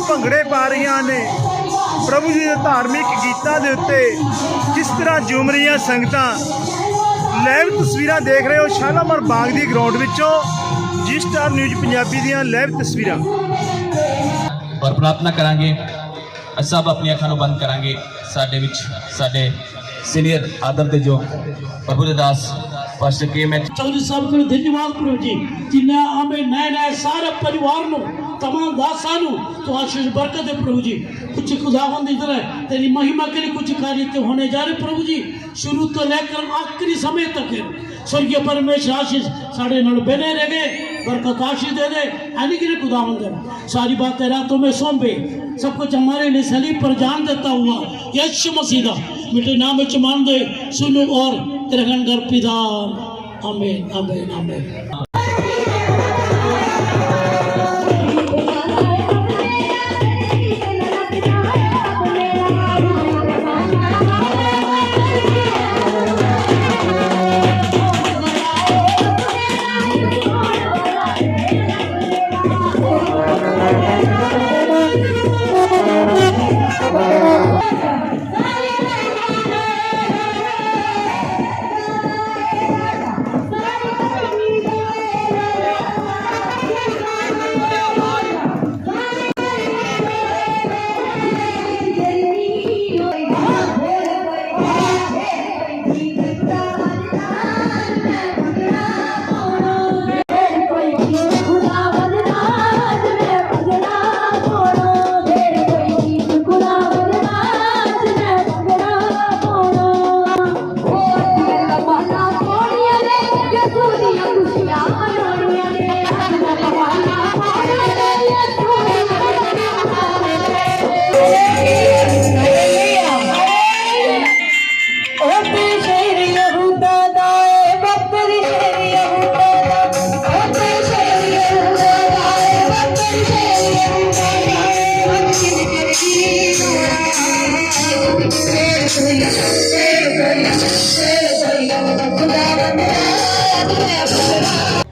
ਭੰਗੜੇ ਪਾ ਰਹੀਆਂ ਨੇ। ਪ੍ਰਭੂ ਜੀ ਦੇ ਧਾਰਮਿਕ ਗੀਤਾਂ ਦੇ ਉੱਤੇ ਕਿਸ ਤਰ੍ਹਾਂ ਝੂਮ ਰਹੀਆਂ ਸੰਗਤਾਂ? ਲਾਈਵ ਤਸਵੀਰਾਂ ਦੇਖ ਰਹੇ ਹੋ ਸ਼ਾਲਾਮਾਰ ਬਾਗ ਦੀ ਗਰਾਊਂਡ ਵਿੱਚੋਂ। ਜੀ ਸਟਾਰ ਨਿਊਜ਼ ਪੰਜਾਬੀ ਦੀਆਂ ਲਾਈਵ ਤਸਵੀਰਾਂ। ਔਰ ਪ੍ਰਾਰਥਨਾ ਕਰਾਂਗੇ। ਅਸੀਂ ਸਭ ਆਪਣੀਆਂ ਅੱਖਾਂ ਨੂੰ ਬੰਦ ਕਰਾਂਗੇ। ਸਾਡੇ ਵਿੱਚ, ਸਾਡੇ سینئر آدم دے جو پبود داس پاسٹر کے میں چودھری صاحب کو دھنیواد کرو جی کہ نیا ہمیں نئے نئے سارے پریوار نو تمام داسانو تو آشیش برکت ہے پربھو جی کچھ خدا ہوں دے ادھر ہے تیری مہیما کے لیے کچھ کاری تے ہونے جا رہے پربھو جی شروع تو لے کر آخری سمے تک ہے سوئیے پرمیش آشیش ساڑھے نڑ بنے رہ گئے برکتاشی دے دے، علی گرے خداون دے ساری بات تیرا تو میں سوم بے۔ سب کچھ ہمارے نے سلیب پر جان دیتا ہوا۔ یش مسیدہ میٹھے نام چمان دے۔ سنو اور ترہنگر پیدا۔ آمین آمین آمین۔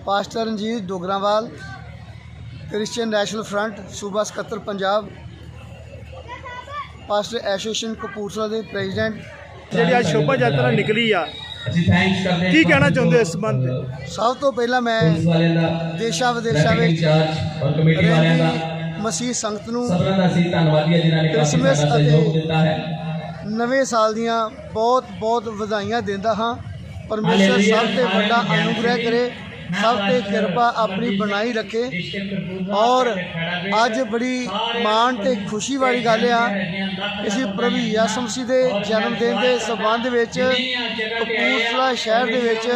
Pastor Ranjit Dograwal Christian national front ਸੂਬਾ ਸਕੱਤਰ ਪੰਜਾਬ ਪਾਸਟਰ ਐਸੋਸੀਏਸ਼ਨ ਕਪੂਰਥਲਾ ਦੇ ਪ੍ਰੈਜ਼ੀਡੈਂਟ। ਜਿਹੜੀ ਅੱਜ ਸ਼ੋਭਾ ਯਾਤਰਾ ਨਿਕਲੀ ਆ ਅਸੀਂ ਥੈਂਕਸ ਕਰਦੇ ਹਾਂ ਕੀ ਕਹਿਣਾ ਚਾਹੁੰਦੇ ਹੋ ਇਸ ਸੰਬੰਧ ਤੇ ਸਭ ਤੋਂ ਪਹਿਲਾਂ ਮੈਂ ਦੇਸ਼ਾਂ ਵਿਦੇਸ਼ਾਂ ਵਿੱਚ ਇੰਚਾਰਜ ਔਰ ਕਮੇਟੀ ਵਾਲਿਆਂ ਦਾ ਰਹਿੰਦੀ ਮਸੀਹ ਸੰਗਤ ਨੂੰ ਸਭਨਾਂ ਦਾ ਅਸੀਂ ਧੰਨਵਾਦੀ ਹਾਂ ਜਿਨ੍ਹਾਂ ਨੇ ਕਾਫੀ ਕ੍ਰਿਸਮਸ ਸਾਡਾ ਅਤੇ- ਸਹਿਯੋਗ ਦਿੱਤਾ ਹੈ। ਨਵੇਂ ਸਾਲ ਦੀਆਂ ਬਹੁਤ ਬਹੁਤ ਵਧਾਈਆਂ ਦਿੰਦਾ ਹਾਂ। ਪਰਮੇਸ਼ਰ ਸਭ ਤੇ ਵੱਡਾ ਅਨੁਗ੍ਰਹਿ ਕਰੇ ਸਭ ਤੇ ਕਿਰਪਾ ਆਪਣੀ ਬਣਾਈ ਰੱਖੇ। ਔਰ ਅੱਜ ਬੜੀ ਮਾਣ ਤੇ ਖੁਸ਼ੀ ਵਾਲੀ ਗੱਲ ਆ। ਅਸੀਂ ਪ੍ਰਭੂ ਯਿਸੂ ਮਸੀਹ ਦੇ ਜਨਮ ਦਿਨ ਦੇ ਸੰਬੰਧ ਵਿੱਚ ਕਪੂਰਥਲਾ ਸ਼ਹਿਰ ਦੇ ਵਿੱਚ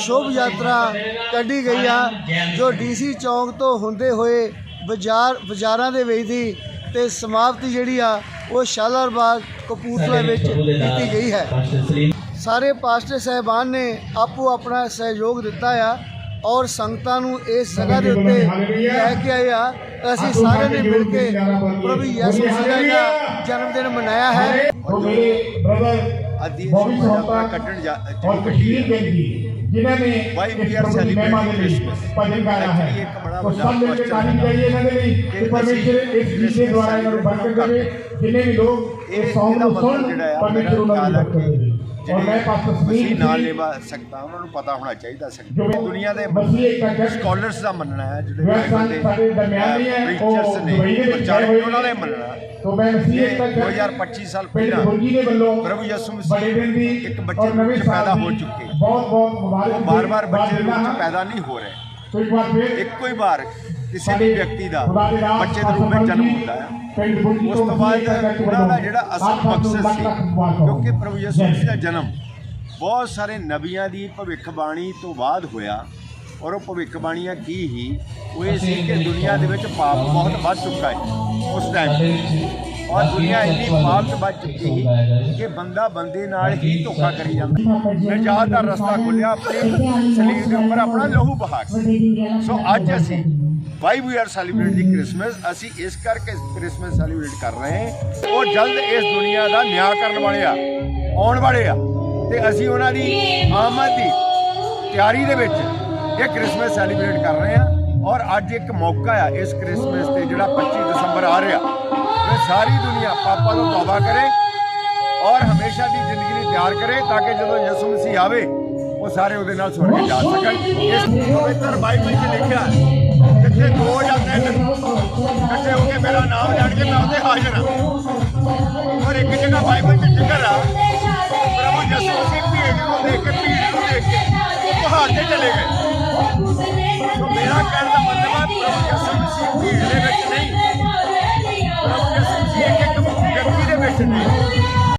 ਸ਼ੋਭ ਯਾਤਰਾ ਕੱਢੀ ਗਈ ਆ ਜੋ ਡੀਸੀ ਚੌਂਕ ਤੋਂ ਹੁੰਦੇ ਹੋਏ ਬਾਜ਼ਾਰ ਬਾਜ਼ਾਰਾਂ ਦੇ ਵਿੱਚ ਦੀ ਤੇ ਸਮਾਪਤੀ ਜਿਹੜੀ ਆ ਉਹ ਸ਼ਾਲਰ ਬਾਗ ਕਪੂਰਥਲਾ ਵਿੱਚ ਕੀਤੀ ਗਈ ਹੈ। ਸਾਰੇ ਪਾਸਟਰ ਸਹਿਬਾਨ ਨੇ ਆਪੋ ਆਪਣਾ ਸਹਿਯੋਗ ਦਿੱਤਾ ਆ ਔਰ ਸੰਗਤਾਂ ਨੂੰ ਇਸ ਜਗ੍ਹਾ ਦੇ ਉੱਤੇ ਲੈ ਕੇ ਆਏ ਆ। ਅਸੀਂ ਸਾਰਿਆਂ ਨੇ ਮਿਲ ਕੇ ਪ੍ਰਭੂ ਯਿਸੂ ਮਸੀਹ ਦਾ ਜਨਮ ਦਿਨ ਮਨਾਇਆ ਹੈ। ਸ਼ੋਭਾ ਕੱਢਣ ਜਾ ਕਸ਼ਮੀਰ ਦੇ ਜੀ ਜਿਨ੍ਹਾਂ ਨੇ ਭਜਨ ਗਾਇਆ ਇੱਕ ਬੜਾ ਵੱਡਾ ਮਿਲ ਇਹਨਾਂ ਦੇ ਲਈ ਕਿ ਪਰਮੇਸ਼ਰ ਇਸ ਗੀਤ ਦੇ ਦੁਆਰਾ ਇਹਨਾਂ ਨੂੰ ਬਰਕਤ ਦੇਵੇ ਜਿੰਨੇ ਵੀ ਲੋਕ ਇਹ ਇਸ ਸੌਂਗ ਨੂੰ ਮਤਲਬ ਸੁਣ ਪਰਮੇਸ਼ਰ ਉਹਨਾਂ ਦੀ ਬਰਕਤ ਦੇਵੇ ਸੁਨੀਲ ਨਾਲ ਲੈਵਾ ਸਕਦਾ ਉਹਨਾਂ ਨੂੰ ਪਤਾ ਹੋਣਾ ਚਾਹੀਦਾ ਸਕਦਾ ਦੁਨੀਆ ਦੇ ਸਕਾਲਰਸ ਦਾ ਮੰਨਣਾ ਹੈ ਜਿਹੜੇ ਜੋ ਸਾਡੇ ਸਾਡੇ ਦਰਮਿਆਨ ਨਹੀਂ ਹੈ ਉਹ ਪ੍ਰੀਚਰਸ ਨੇ ਪ੍ਰਚਾਰਕ ਉਹਨਾਂ ਨੇ ਨੇ। ਮੰਨਣਾ ਤੋਂ ਮੈਂ ਮਸੀਹ ਜੱਟ 2025 ਸਾਲ ਪਹਿਲਾਂ ਪ੍ਰਭੂ ਯਿਸੂ ਮਸੀਹ ਇੱਕ ਬੱਚੇ ਸਾਲ ਪੈਦਾ ਹੋ ਚੁੱਕੇ। ਬਹੁਤ ਬਹੁਤ ਮੁਬਾਰਕ ਬਾਰ-ਬਾਰ ਬੱਚੇ। ਵਿੱਚ ਪੈਦਾ ਨਹੀਂ ਹੋ ਰਹੇ ਇੱਕ ਹੀ ਵਾਰ ਕਿਸੇ ਵੀ ਵਿਅਕਤੀ ਦਾ ਬੱਚੇ ਦੇ ਰੂਪ ਵਿੱਚ ਜਨਮ ਹੁੰਦਾ ਹੈ। ਉਸ ਤੋਂ ਬਾਅਦ ਉਹਨਾਂ ਦਾ ਜਿਹੜਾ ਅਸਲ ਮਕਸਦ ਸੀ ਕਿਉਂਕਿ ਪ੍ਰਭੂ ਯਿਸੂ ਮਸੀਹ ਦਾ ਜਨਮ ਬਹੁਤ ਸਾਰੇ ਨਬੀਆਂ ਦੀ ਭਵਿੱਖਬਾਣੀ ਤੋਂ ਬਾਅਦ ਹੋਇਆ ਔਰ ਉਹ ਭਵਿੱਖਬਾਣੀਆਂ ਕੀ ਹੀ ਉਹ ਇਹ ਸੀ ਕਿ ਦੁਨੀਆ ਦੇ ਵਿੱਚ ਪਾਪ ਬਹੁਤ ਵੱਧ ਚੁੱਕਾ ਹੈ। ਉਸ ਟਾਈਮ ਔਰ ਦੁਨੀਆ ਇੰਨੀ ਪਾਪ ਚ ਵੱਜ ਚੁੱਕੀ ਸੀ ਕਿ ਬੰਦਾ ਬੰਦੇ ਨਾਲ ਹੀ ਧੋਖਾ ਕਰੀ ਜਾਂਦਾ। ਨਜਾਤ ਦਾ ਰਸਤਾ ਖੁੱਲਿਆ ਆਪਣੇ ਸਰੀਰ ਦੇ ਉੱਪਰ ਆਪਣਾ ਲਹੂ ਬਹਾ ਕੇ। ਸੋ ਅੱਜ ਅਸੀਂ why we are celebrate the Christmas ਅਸੀਂ ਇਸ ਕਰਕੇ ਕ੍ਰਿਸਮਸ ਸੈਲੀਬ੍ਰੇਟ ਕਰ ਰਹੇ ਹਾਂ। ਉਹ ਜਲਦ ਇਸ ਦੁਨੀਆ ਦਾ ਨਿਆਂ ਕਰਨ ਵਾਲੇ ਆ ਆਉਣ ਵਾਲੇ ਆ। ਤੇ ਅਸੀਂ ਉਹਨਾਂ ਦੀ ਆਮਦ ਦੀ ਤਿਆਰੀ ਦੇ ਵਿੱਚ ਇਹ ਕ੍ਰਿਸਮਸ ਸੈਲੀਬ੍ਰੇਟ ਕਰ ਰਹੇ ਹਾਂ। ਔਰ ਅੱਜ ਇੱਕ ਮੌਕਾ ਆ ਇਸ ਕ੍ਰਿਸਮਸ ਤੇ ਜਿਹੜਾ 25 ਦਸੰਬਰ ਆ ਰਿਹਾ। ਤੇ ਸਾਰੀ ਦੁਨੀਆ ਪਾਪਾ ਤੋਂ ਤੌਬਾ ਕਰੇ ਔਰ ਹਮੇਸ਼ਾ ਦੀ ਜ਼ਿੰਦਗੀ ਲਈ ਤਿਆਰ ਕਰੇ ਤਾਂ ਕਿ ਜਦੋਂ ਯਿਸੂ ਮਸੀਹ ਆਵੇ, ਉਹ ਸਾਰੇ ਉਹਦੇ ਨਾਲ ਸਵਰਗ ਜਾ ਸਕਣ। ਇਸ ਪਵਿੱਤਰ ਬਾਈਬਲ 'ਚ ਲਿਖਿਆ ਜਿੱਥੇ ਦੋ ਜਾਂ ਤਿੰਨ ਇਕੱਠੇ ਹੋ ਕੇ ਮੇਰਾ ਨਾਮ ਲੈਣ ਕੇ ਮੈਂ ਉਹਦੇ ਹਾਜ਼ਰ ਹਾਂ। ਔਰ ਇੱਕ ਜਗ੍ਹਾ ਬਾਈਬਲ 'ਚ ਜ਼ਿਕਰ ਆ, ਪ੍ਰਭੂ ਯਿਸੂ ਮਸੀਹ ਭੀੜ ਨੂੰ ਦੇਖ ਕੇ, ਭੀੜ ਨੂੰ ਦੇਖ ਕੇ ਪਹਾੜ ਤੇ ਚਲੇ ਗਏ। ਸੋ ਮੇਰਾ ਕਹਿਣਾ ਮਸੀਹ